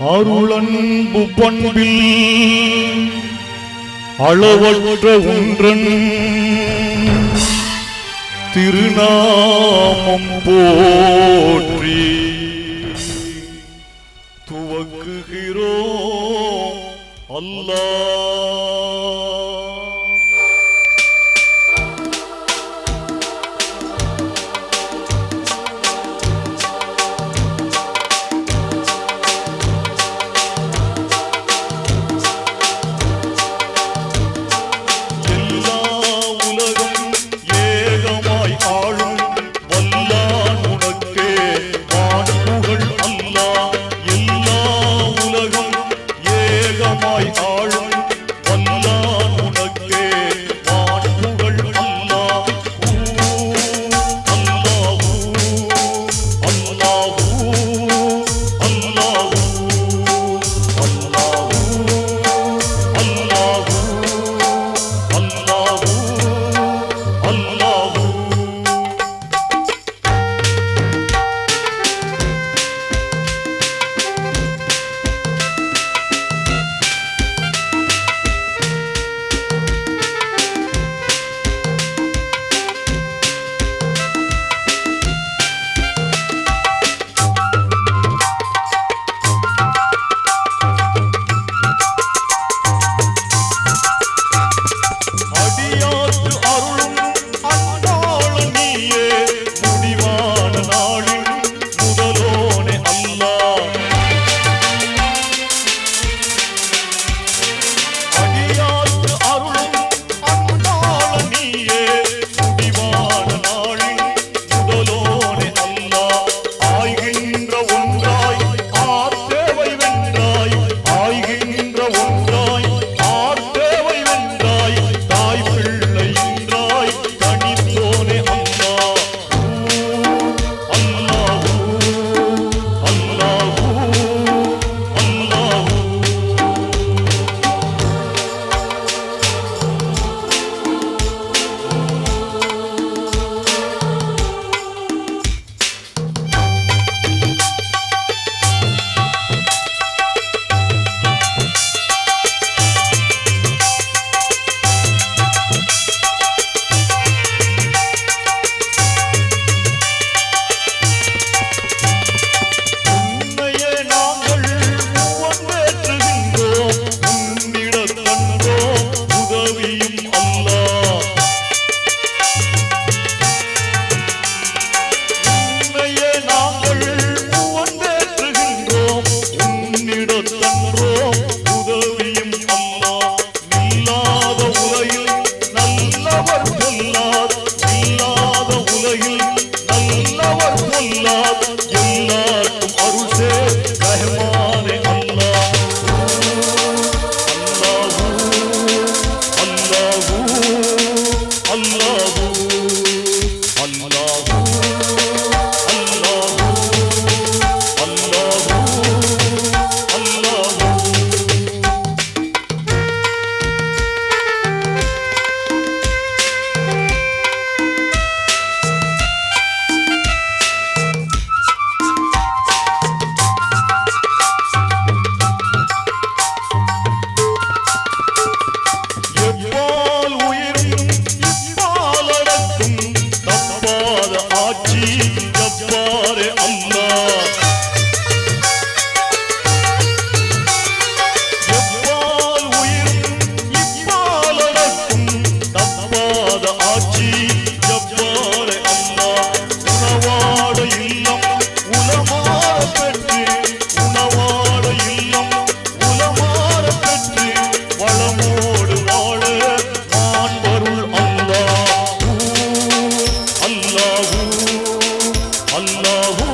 அருளன்பு பண்பில் அளவற்ற ஒன்றன் திருநாமம் போற்றி துவக்குகிறோம். அல்லாஹ். Abdullah यार अम्मा Allahu